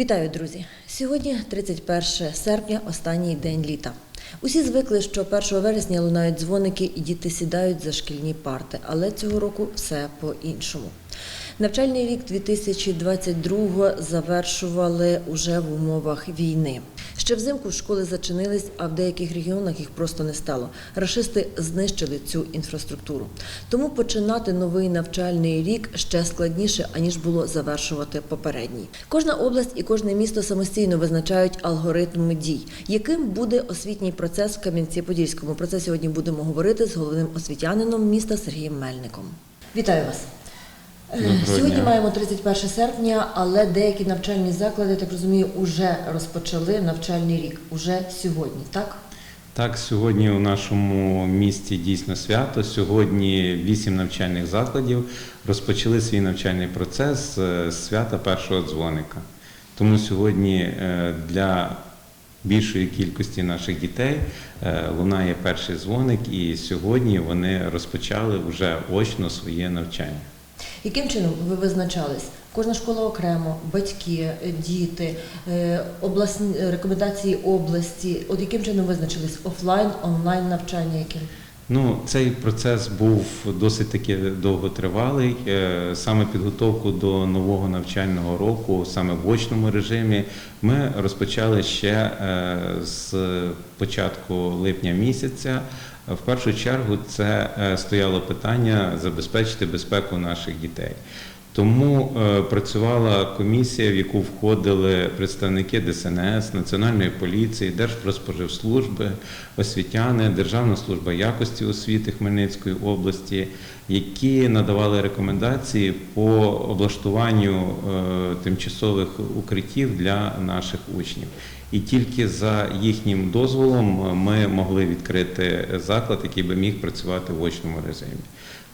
Вітаю, друзі! Сьогодні 31 серпня, останній день літа. Усі звикли, що 1 вересня лунають дзвоники і діти сідають за шкільні парти, але цього року все по-іншому. Навчальний рік 2022 завершували уже в умовах війни. Ще взимку школи зачинились, а в деяких регіонах їх просто не стало. Рашисти знищили цю інфраструктуру. Тому починати новий навчальний рік ще складніше, аніж було завершувати попередній. Кожна область і кожне місто самостійно визначають алгоритм дій, яким буде освітній процес в Кам'янці-Подільському. Про це сьогодні будемо говорити з головним освітянином міста Сергієм Мельником. Вітаю вас. Доброго Сьогодні дня. маємо 31 серпня, але деякі навчальні заклади, так розумію, вже розпочали навчальний рік. Уже сьогодні, так? Так, сьогодні у нашому місті дійсно свято. Сьогодні вісім навчальних закладів розпочали свій навчальний процес з свята першого дзвоника. Тому сьогодні е, для більшої кількості наших дітей е, лунає перший дзвоник, і сьогодні вони розпочали вже очно своє навчання. Яким чином ви визначались? Кожна школа окремо, батьки, діти, е, обласні е, рекомендації області. От яким чином визначились офлайн, онлайн навчання? Яким? Ну, цей процес був досить таки довготривалий. Е, Саме підготовку до нового навчального року, саме в очному режимі, ми розпочали ще з початку липня місяця. В першу чергу це е, стояло питання забезпечити безпеку наших дітей. Тому е, працювала комісія, в яку входили представники ДСНС, Національної поліції, Держпродспоживслужби, освітяни, Державна служба якості освіти Хмельницької області, які надавали рекомендації по облаштуванню е, тимчасових укриттів для наших учнів. І тільки за їхнім дозволом ми могли відкрити заклад, який би міг працювати в очному режимі.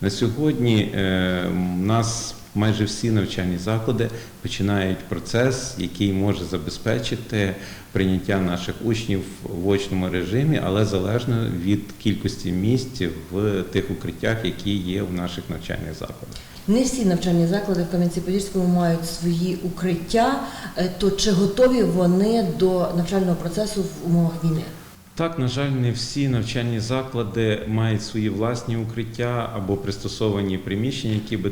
На сьогодні е, у нас майже всі навчальні заклади починають процес, який може забезпечити прийняття наших учнів в очному режимі, але залежно від кількості місць в тих укриттях, які є в наших навчальних закладах. Не всі навчальні заклади в Кам'янці-Подільському мають свої укриття. Е, То чи готові вони до навчального процесу в умовах війни? Так, на жаль, не всі навчальні заклади мають свої власні укриття або пристосовані приміщення, які би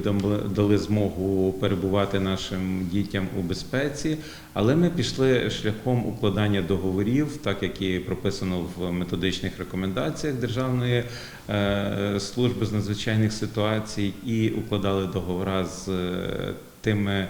дали змогу перебувати нашим дітям у безпеці. Але ми пішли шляхом укладання договорів, так як і прописано в методичних рекомендаціях Державної е, служби з надзвичайних ситуацій, і укладали договори з е, тими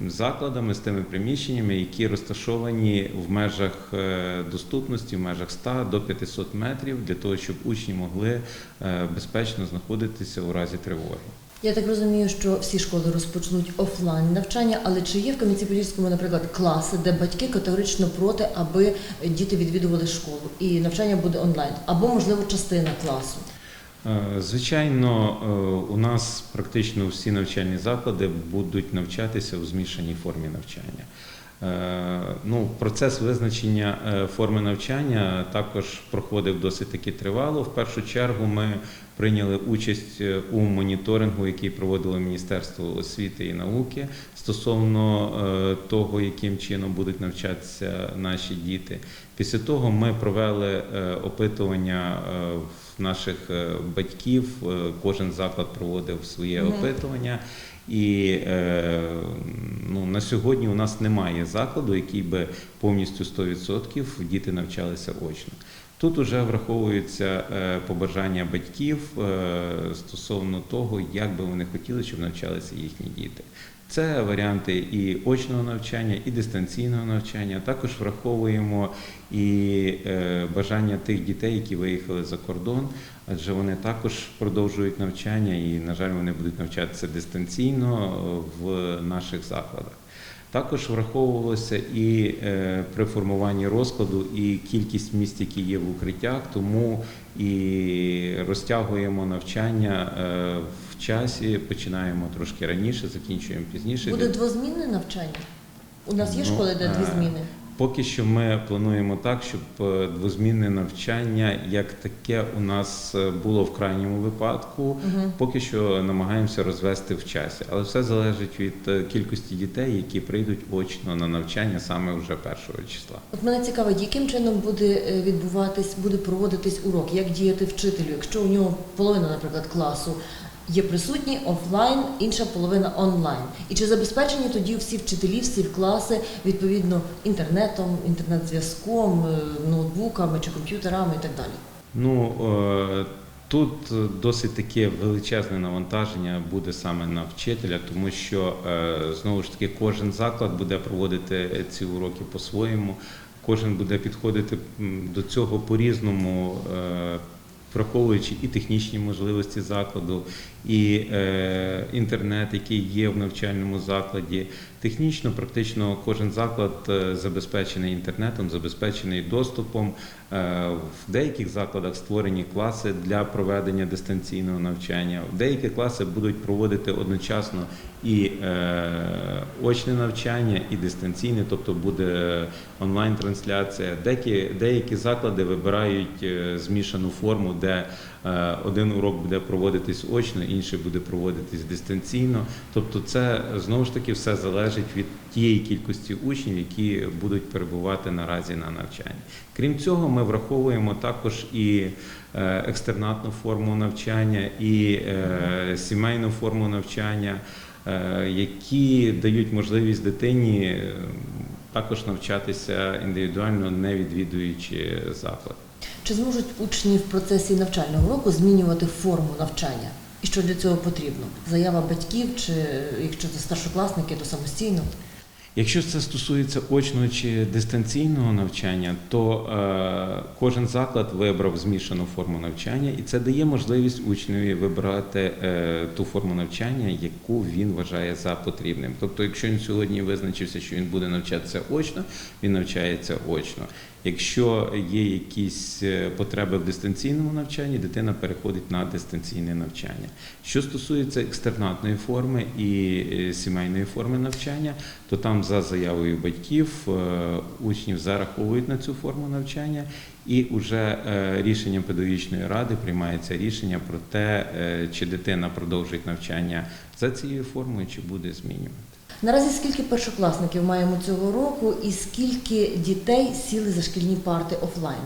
закладами, з тими приміщеннями, які розташовані в межах е, доступності, в межах 100 до 500 метрів, для того, щоб учні могли е, безпечно знаходитися у разі тривоги. Я так розумію, що всі школи розпочнуть офлайн навчання, але чи є в Кам'янці-Подільському, наприклад, класи, де батьки категорично проти, аби діти відвідували школу і навчання буде онлайн, або можливо частина класу? Е, Звичайно, е, у нас практично всі навчальні заклади будуть навчатися у змішаній формі навчання. Е, Ну, процес визначення форми навчання також проходив досить таки тривало. В першу чергу ми прийняли участь у моніторингу, який проводило Міністерство освіти і науки стосовно того, яким чином будуть навчатися наші діти. Після того ми провели опитування в наших е, батьків. Е, Кожен заклад проводив своє опитування. І е, ну, на сьогодні у нас немає закладу, який би повністю 100% діти навчалися очно. Тут вже враховуються побажання батьків стосовно того, як би вони хотіли, щоб навчалися їхні діти. Це варіанти і очного навчання, і дистанційного навчання. Також враховуємо і е, бажання тих дітей, які виїхали за кордон, адже вони також продовжують навчання, і, на жаль, вони будуть навчатися дистанційно в наших закладах. Також враховувалося і е, при формуванні розкладу і кількість місць, які є в укриттях, тому і розтягуємо навчання е, в часі, починаємо трошки раніше, закінчуємо пізніше. Буде двозмінне навчання? У нас є Ну, школи, де дві е, зміни. Поки що ми плануємо так, щоб е, двозмінне навчання як таке у нас е, було в крайньому випадку. Поки що намагаємося розвести в часі, але все залежить від е, кількості дітей, які прийдуть очно на навчання саме вже першого числа. От мене цікавить, яким чином буде відбуватись, буде проводитись урок, як діяти вчителю, якщо у нього половина, наприклад, класу є присутні офлайн, інша половина онлайн. І чи забезпечені тоді всі вчителі, всі класи відповідно інтернетом, інтернет-зв'язком, е, ноутбуками чи комп'ютерами і так далі? Ну е, тут досить таке величезне навантаження буде саме на вчителя, тому що е, знову ж таки кожен заклад буде проводити ці уроки по-своєму. Кожен буде підходити до цього по-різному, е, враховуючи і технічні можливості закладу, і е, інтернет, який є в навчальному закладі. Технічно, практично кожен заклад е, забезпечений інтернетом, забезпечений доступом. Е, В деяких закладах створені класи для проведення дистанційного навчання. Деякі класи будуть проводити одночасно і е, очне навчання, і дистанційне, тобто буде онлайн-трансляція. Деякі, деякі заклади вибирають змішану форму, де один урок буде проводитись очно, інший буде проводитись дистанційно. Тобто, це знову ж таки все залежить від тієї кількості учнів, які будуть перебувати наразі на навчанні. Крім цього, ми враховуємо також і е, екстернатну форму навчання, і е, сімейну форму навчання, е, які дають можливість дитині е, також навчатися індивідуально, не відвідуючи заклад. Чи зможуть учні в процесі навчального року змінювати форму навчання? І що для цього потрібно? Заява батьків, чи якщо це старшокласники, то самостійно? Якщо це стосується очного чи дистанційного навчання, то е, кожен заклад вибрав змішану форму навчання, і це дає можливість учневі вибрати е, ту форму навчання, яку він вважає за потрібним. Тобто, якщо він сьогодні визначився, що він буде навчатися очно, він навчається очно. Якщо є якісь е, потреби в дистанційному навчанні, дитина переходить на дистанційне навчання. Що стосується екстернатної форми і е, сімейної форми навчання, то там за заявою батьків е, учнів зараховують на цю форму навчання, і вже е, рішенням педагогічної ради приймається рішення про те, е, чи дитина продовжить навчання за цією формою, чи буде змінювати. Наразі скільки першокласників маємо цього року, і скільки дітей сіли за шкільні парти офлайн?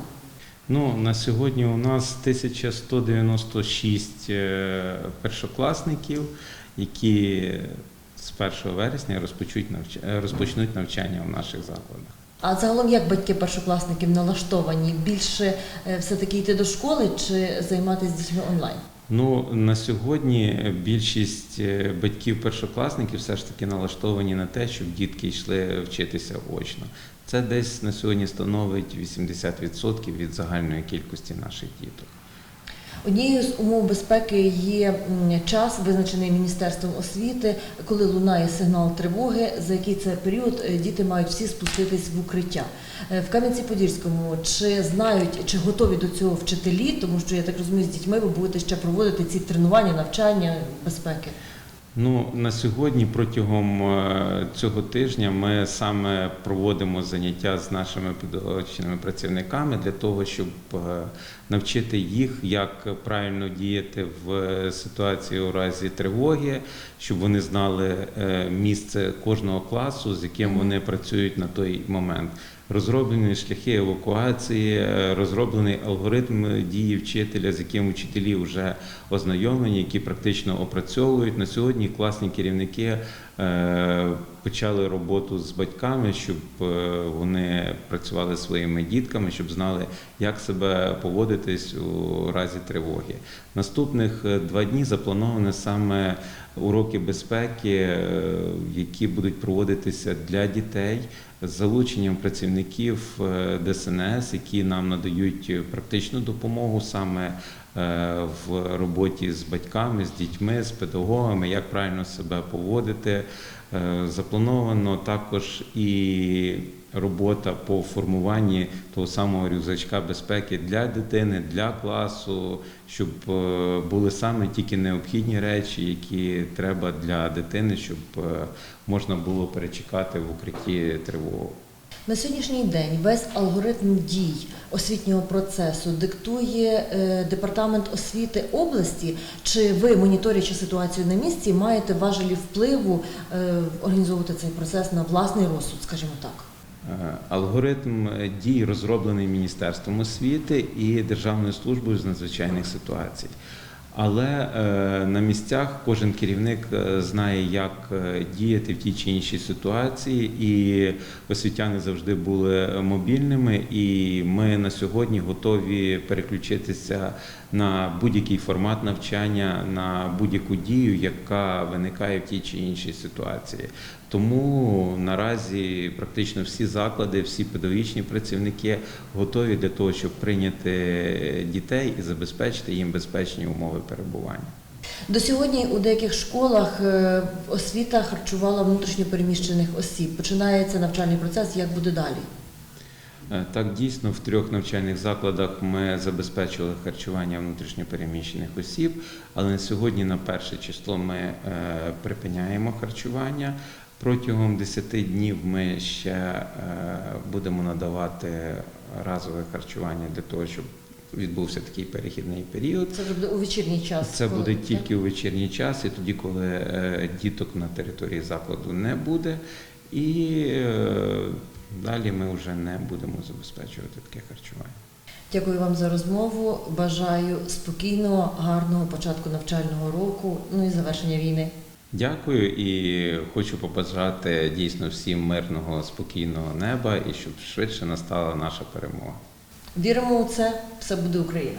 Ну, на сьогодні у нас 1196 е, першокласників, які з 1 вересня розпочнуть навч- е, розпочнуть навчання в наших закладах. А загалом як батьки першокласників налаштовані? Більше е, все-таки йти до школи чи займатися з дітьми онлайн? Ну на сьогодні більшість е, батьків першокласників все ж таки налаштовані на те, щоб дітки йшли вчитися очно. Це десь на сьогодні становить 80% від загальної кількості наших діток. Однією з умов безпеки є час, визначений Міністерством освіти, коли лунає сигнал тривоги, за який це період е, діти мають всі спуститись в укриття. Е, В Кам'янці-Подільському чи знають, чи готові до цього вчителі, тому що я так розумію, з дітьми ви будете ще проводити ці тренування, навчання безпеки. Ну на сьогодні протягом е, цього тижня ми саме проводимо заняття з нашими педагогічними працівниками для того, щоб е, навчити їх, як правильно діяти в ситуації у разі тривоги, щоб вони знали е, місце кожного класу, з яким вони працюють на той момент. Розроблені шляхи евакуації, е, розроблений алгоритм дії вчителя, з яким вчителі вже ознайомлені, які практично опрацьовують. На сьогодні класні керівники е, почали роботу з батьками, щоб е, вони працювали своїми дітками, щоб знали, як себе поводитись у разі тривоги. Наступних два дні заплановано саме уроки безпеки, е, які будуть проводитися для дітей з залученням працівників е, ДСНС, які нам надають практичну допомогу саме е, в роботі з батьками, з дітьми, з педагогами, як правильно себе поводити. Е, Заплановано також і робота по формуванні того самого рюкзачка безпеки для дитини, для класу, щоб е, були саме тільки необхідні речі, які треба для дитини, щоб е, можна було перечекати в укритті тривогу. На сьогоднішній день весь алгоритм дій освітнього процесу диктує е, департамент освіти області. Чи ви, моніторячи ситуацію на місці, маєте важелі впливу організовувати цей процес на власний розсуд, скажімо так? Е, Алгоритм дій розроблений Міністерством освіти і Державною службою з надзвичайних ситуацій. Але е, на місцях кожен керівник е, знає, як е, діяти в тій чи іншій ситуації, і освітяни завжди були мобільними. І ми на сьогодні готові переключитися на будь-який формат навчання, на будь-яку дію, яка виникає в тій чи іншій ситуації. Тому наразі практично всі заклади, всі педагогічні працівники готові для того, щоб прийняти дітей і забезпечити їм безпечні умови перебування. До сьогодні у деяких школах е, освіта харчувала внутрішньопереміщених осіб. Починається навчальний процес. Як буде далі? Е, Так, дійсно, в трьох навчальних закладах ми забезпечили харчування внутрішньопереміщених осіб, але на сьогодні, на перше число, ми е, припиняємо харчування. Протягом 10 днів ми ще е, будемо надавати разове харчування для того, щоб відбувся такий перехідний період. Це буде у вечірній час. Це коли- буде так? тільки у вечірній час, і тоді, коли е, діток на території закладу не буде, і е, далі ми вже не будемо забезпечувати таке харчування. Дякую вам за розмову. Бажаю спокійного, гарного початку навчального року, ну і завершення війни. Дякую і хочу побажати дійсно всім мирного, спокійного неба і щоб швидше настала наша перемога. Віримо у це, все буде Україна.